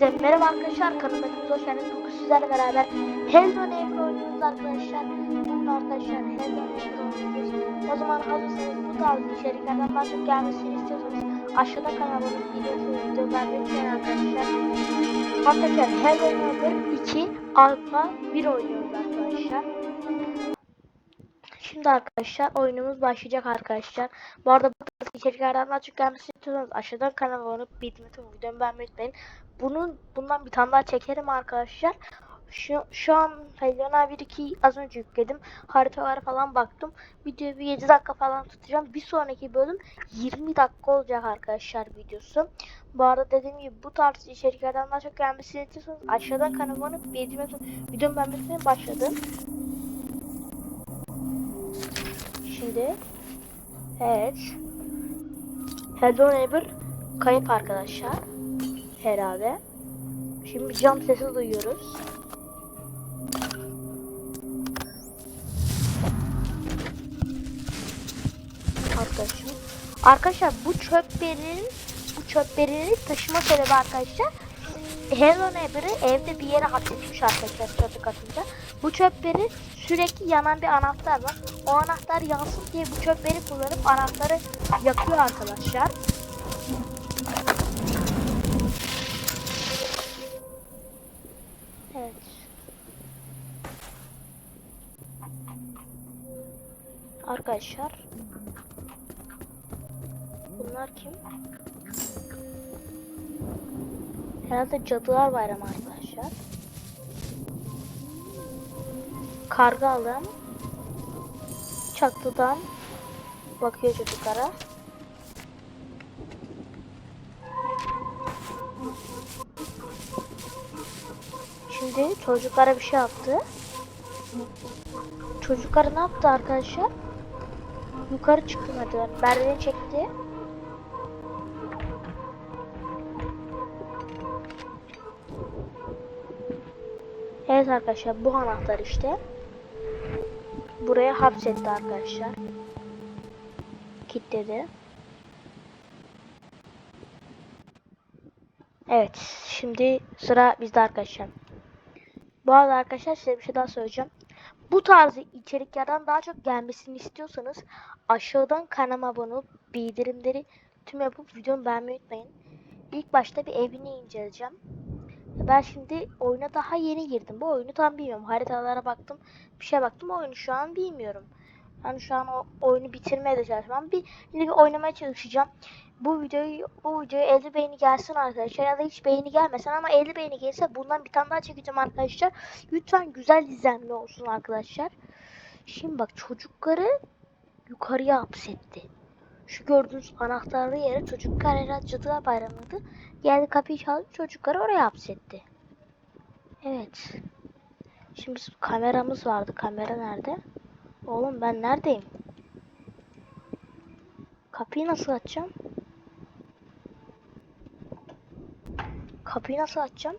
Hepinize merhaba arkadaşlar kanalıma hoş geldiniz. Bugün sizlerle beraber Hello Neighbor oynuyoruz arkadaşlar. Bugün arkadaşlar Hello Neighbor oynuyoruz. O zaman hazırsanız bu tarz içeriklerden daha çok gelmesini istiyorsanız aşağıda kanalımın videosu video vermeyi unutmayın arkadaşlar. Arkadaşlar Hello Neighbor 2 Alpha 1 oynuyoruz arkadaşlar. Şimdi arkadaşlar oyunumuz başlayacak arkadaşlar. Bu arada bu tarz içeriklerden daha çok gelmesini istiyorsanız aşağıdan kanalıma abone olup bildirim videomu beğenmeyi unutmayın. Bunun bundan bir tane daha çekerim arkadaşlar. Şu, şu an Helena 1 2 az önce yükledim. Haritalara falan baktım. Videoyu bir 7 dakika falan tutacağım. Bir sonraki bölüm 20 dakika olacak arkadaşlar videosu. Bu arada dediğim gibi bu tarz içeriklerden daha çok gelmesini istiyorsanız aşağıdan kanalıma abone olup bildirim videomu unutmayın. Başladım. Şimdi evet Hello Neighbor kayıp arkadaşlar herhalde. Şimdi cam sesi duyuyoruz. Arkadaşım. Arkadaşlar bu çöplerin bu çöplerini taşıma sebebi arkadaşlar Hello Neighbor'ı evde bir yere hapsetmiş arkadaşlar çatı katında. Bu çöpleri sürekli yanan bir anahtar var. O anahtar yansın diye bu çöpleri kullanıp anahtarı yakıyor arkadaşlar. Evet. Arkadaşlar. Bunlar kim? Herhalde Cadılar Bayramı arkadaşlar. Karga alım. Çatıdan bakıyor çocuklara. Şimdi çocuklara bir şey yaptı. Çocuklara ne yaptı arkadaşlar? Yukarı çıktı merdiven. Merdiveni çekti. Evet arkadaşlar bu anahtar işte. Buraya hapsetti arkadaşlar. Kilitledi. Evet şimdi sıra bizde arkadaşlar. Bu arada arkadaşlar size bir şey daha söyleyeceğim. Bu tarz içeriklerden daha çok gelmesini istiyorsanız aşağıdan kanalıma abone bildirimleri tüm yapıp videomu beğenmeyi unutmayın. İlk başta bir evini inceleyeceğim. Ben şimdi oyuna daha yeni girdim. Bu oyunu tam bilmiyorum. Haritalara baktım. Bir şey baktım. Oyunu şu an bilmiyorum. Yani şu an o oyunu bitirmeye de çalışmam. Bir, bir oynamaya çalışacağım. Bu videoyu bu videoya 50 beğeni gelsin arkadaşlar. Ya da hiç beğeni gelmesin ama 50 beğeni gelirse bundan bir tane daha çekeceğim arkadaşlar. Lütfen güzel izlenme olsun arkadaşlar. Şimdi bak çocukları yukarıya hapsetti. Şu gördüğünüz anahtarlı yere çocuklar herhalde cadılar bayramıydı. Geldi kapıyı çaldı çocukları oraya hapsetti. Evet. Şimdi biz- kameramız vardı. Kamera nerede? Oğlum ben neredeyim? Kapıyı nasıl açacağım? Kapıyı nasıl açacağım?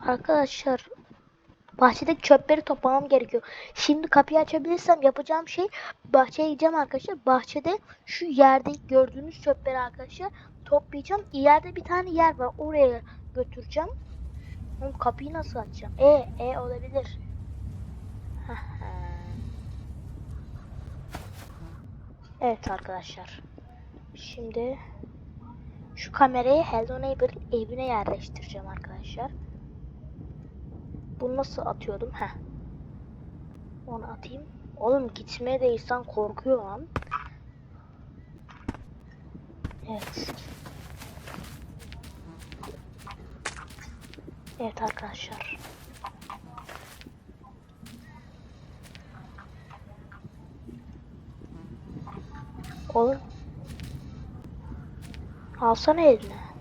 Arkadaşlar bahçedeki çöpleri toplamam gerekiyor. Şimdi kapıyı açabilirsem yapacağım şey bahçeye gideceğim arkadaşlar. Bahçede şu yerde gördüğünüz çöpleri arkadaşlar toplayacağım. İleride bir tane yer var. Oraya götüreceğim. Oğlum kapıyı nasıl açacağım? E, e olabilir. evet arkadaşlar. Şimdi şu kamerayı Hello Neighbor evine yerleştireceğim arkadaşlar. Bunu nasıl atıyordum? Heh. Onu atayım. Oğlum gitmeye de insan korkuyor lan. Evet. Evet arkadaşlar. Oğlum. Alsana eline.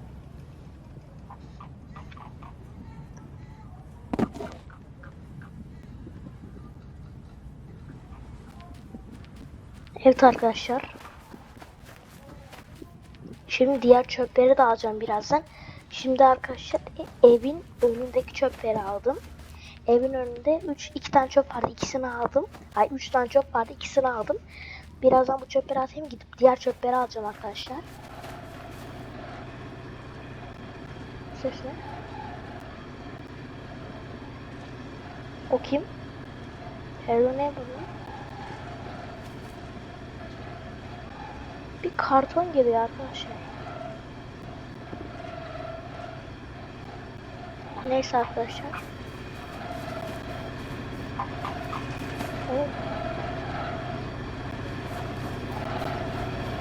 Evet arkadaşlar. Şimdi diğer çöpleri de alacağım birazdan. Şimdi arkadaşlar e- evin önündeki çöpleri aldım. Evin önünde 3 2 tane çöp vardı. ikisini aldım. Ay 3 tane çöp vardı. ikisini aldım. Birazdan bu çöpleri atayım gidip diğer çöpleri alacağım arkadaşlar. Ses ne? O kim? Hello ne bu? Bir karton gibi arkadaşlar. Neyse arkadaşlar. Evet.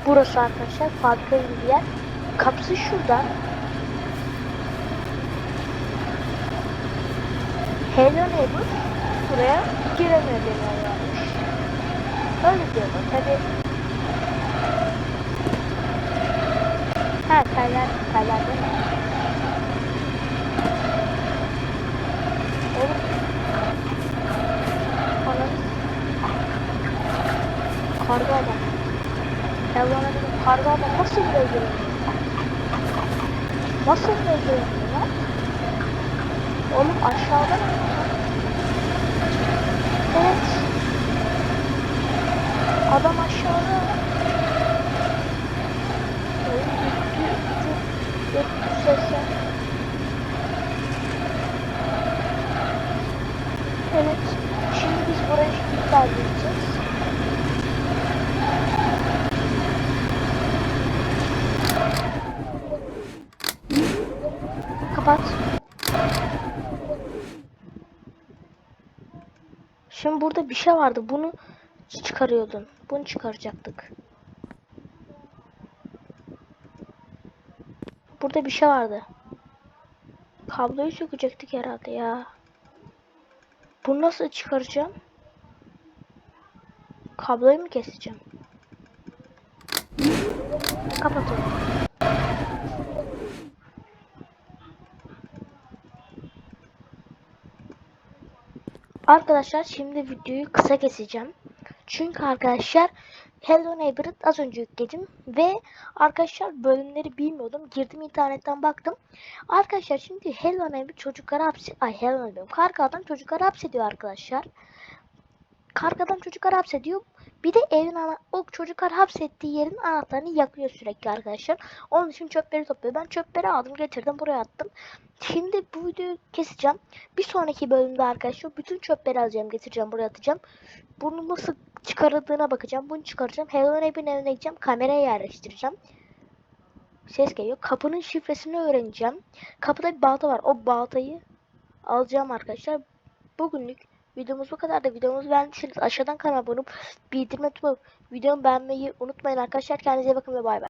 Burası arkadaşlar fabrika bir yer. Kapısı şurada. Hello Neighbor buraya giremiyor deniyorlarmış. Öyle diyorlar tabi. Teller, teller değil? Oğlum. Anam. Karga adam. Hello Neighbor karga adam nasıl buraya giremiyor? Nasıl giremiyor lan? Oğlum aşağıda mı? Evet. Adam aşağıda. Kapat. Şimdi burada bir şey vardı. Bunu çıkarıyordun. Bunu çıkaracaktık. Burada bir şey vardı. Kabloyu sökecektik herhalde ya. Bunu nasıl çıkaracağım? Kabloyu mu keseceğim? Kapat. Arkadaşlar şimdi videoyu kısa keseceğim. Çünkü arkadaşlar Hello Neighbor'ı az önce yükledim ve arkadaşlar bölümleri bilmiyordum. Girdim internetten baktım. Arkadaşlar şimdi Hello Neighbor çocukları hapse... Ay Hello Neighbor. Karga adam çocukları hapsediyor arkadaşlar. Karga adam çocukları hapsediyor. Bir de evin ana o çocuklar hapsettiği yerin anahtarını yakıyor sürekli arkadaşlar. Onun için çöpleri topluyor. Ben çöpleri aldım getirdim buraya attım. Şimdi bu videoyu keseceğim. Bir sonraki bölümde arkadaşlar bütün çöpleri alacağım getireceğim buraya atacağım. Bunu nasıl çıkarıldığına bakacağım. Bunu çıkaracağım. Hello Neighbor'ın evine gideceğim. Kameraya yerleştireceğim. Ses geliyor. Kapının şifresini öğreneceğim. Kapıda bir balta var. O baltayı alacağım arkadaşlar. Bugünlük videomuz bu kadar da videomuzu beğendiyseniz aşağıdan kanala abone olup bildirme tutup videomu beğenmeyi unutmayın arkadaşlar. Kendinize bakın ve bay bay.